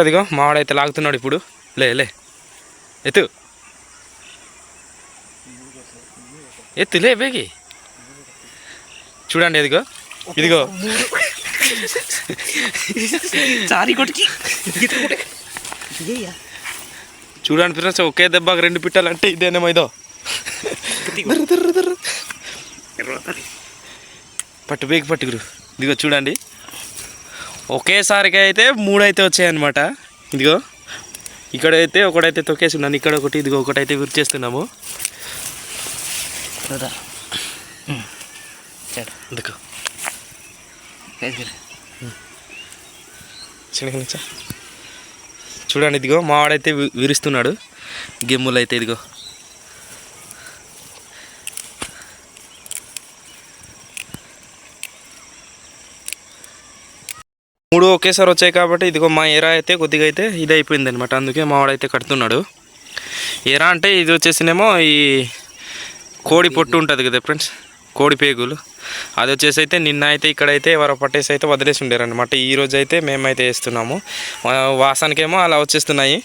అదిగో మావాడైతే లాగుతున్నాడు ఇప్పుడు. లే లే. ఎత్తు. ఎత్తు లే బేగి. చూడండి ఇదిగో ఇదిగో. చారి కొట్టుకి. చూడండి ఫ్రెండ్స్ ఒకే దెబ్బకి రెండు పిట్టాలంటే ఇదేనేమో ఇదో. పట్టు బేగి పట్టుకురు. ఇదిగో చూడండి. ఒకేసారిగా అయితే మూడు అయితే వచ్చాయన్నమాట. ఇదిగో. ఇక్కడైతే ఒకటైతే తొక్కేసి ఉన్నాను ఇక్కడ ఒకటి ఇదిగో ఒకటైతే విరిచేస్తున్నాము అందుకో చిన్నగా చూడండి ఇదిగో మావాడైతే విరుస్తున్నాడు. గిమ్ములు అయితే ఇదిగో. మూడు ఒకేసారి వచ్చాయి కాబట్టి ఇదిగో మా ఎరా అయితే కొద్దిగా అయితే ఇది అయిపోయింది అనమాట అందుకే మావాడైతే కడుతున్నాడు. ఎరా అంటే ఇది వచ్చేసినేమో ఈ కోడి పొట్టు ఉంటుంది కదా ఫ్రెండ్స్ కోడి పేగులు. అది వచ్చేసి అయితే నిన్న అయితే ఇక్కడైతే ఎవరో పట్టేసి అయితే వదిలేసి ఉండేరనమాట ఈ రోజు అయితే మేమైతే వేస్తున్నాము. వాసనకేమో అలా వచ్చేస్తున్నాయి.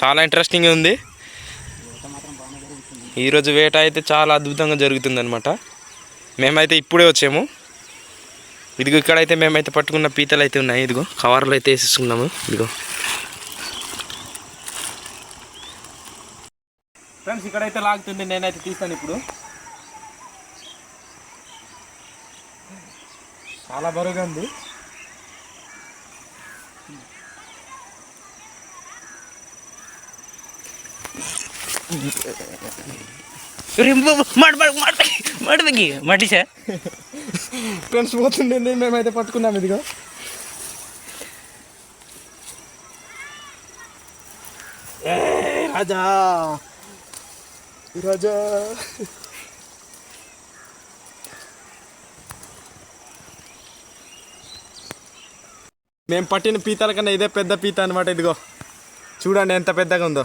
చాలా ఇంట్రెస్టింగ్ ఉంది. ఈరోజు వేట అయితే చాలా అద్భుతంగా జరుగుతుంది అనమాట మేమైతే ఇప్పుడే వచ్చాము. ఇదిగో ఇక్కడైతే మేమైతే పట్టుకున్న పీతలు అయితే ఉన్నాయి ఇదిగో కవర్లు అయితే వేసేసుకున్నాము ఇదిగో ఫ్రెండ్స్ ఇక్కడైతే లాగుతుంది నేనైతే తీస్తాను ఇప్పుడు చాలా బరువుగా ఉంది మడికి మడిసా ఫ్రెండ్స్ పోతుంది మేమైతే పట్టుకున్నాం ఇదిగో రాజా. రాజా. మేము పట్టిన పీతల కన్నా ఇదే పెద్ద పీత అనమాట ఇదిగో. చూడండి ఎంత పెద్దగా ఉందో.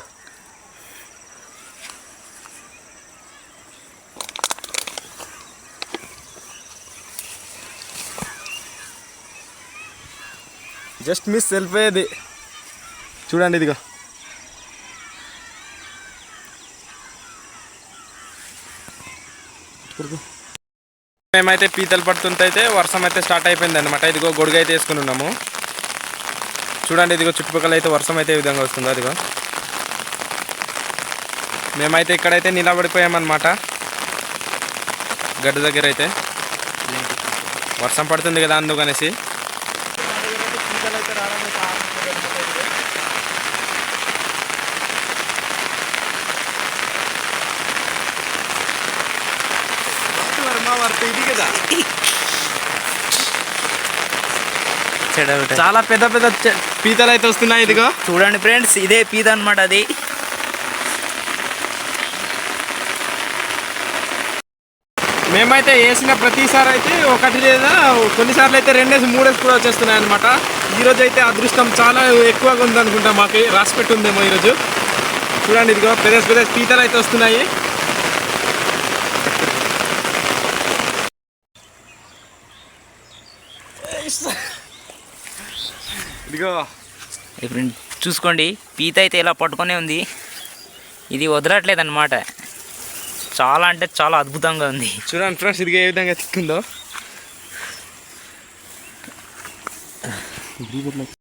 జస్ట్ మిస్ వెళ్ళిపోయేది చూడండి ఇదిగో. మేమైతే పీతలు పడుతుంటే అయితే వర్షం అయితే స్టార్ట్ అయిపోయింది అనమాట ఇదిగో గొడుగు అయితే వేసుకుని ఉన్నాము. చూడండి ఇదిగో చుట్టుపక్కల అయితే వర్షం అయితే ఈ విధంగా వస్తుందో అదిగో. మేమైతే ఇక్కడైతే నిలబడిపోయామన్నమాట. గడ్డ దగ్గర అయితే. వర్షం పడుతుంది కదా అందుకనేసి. చాలా పెద్ద పెద్ద పీతలు అయితే వస్తున్నాయి ఇదిగో. చూడండి ఫ్రెండ్స్ ఇదే పీత అనమాట అది. మేమైతే వేసిన ప్రతిసారి అయితే ఒకటి లేదా కొన్నిసార్లు అయితే రెండేసి మూడేసి కూడా వచ్చేస్తున్నాయి అనమాట ఈరోజు అయితే అదృష్టం చాలా ఎక్కువగా ఉందనుకుంటా మాకు రాసిపెట్టి ఉందేమో ఈరోజు. చూడండి ఇదిగో పెద్ద పెద్ద పీతలు అయితే వస్తున్నాయి. ఇదిగో. ఇప్పుడు చూసుకోండి పీత అయితే ఇలా పట్టుకొనే ఉంది. ఇది వదలట్లేదు అనమాట చాలా అంటే చాలా అద్భుతంగా ఉంది. చూడండి ఫ్రెండ్స్ ఇది ఏ విధంగా తిక్కుందో.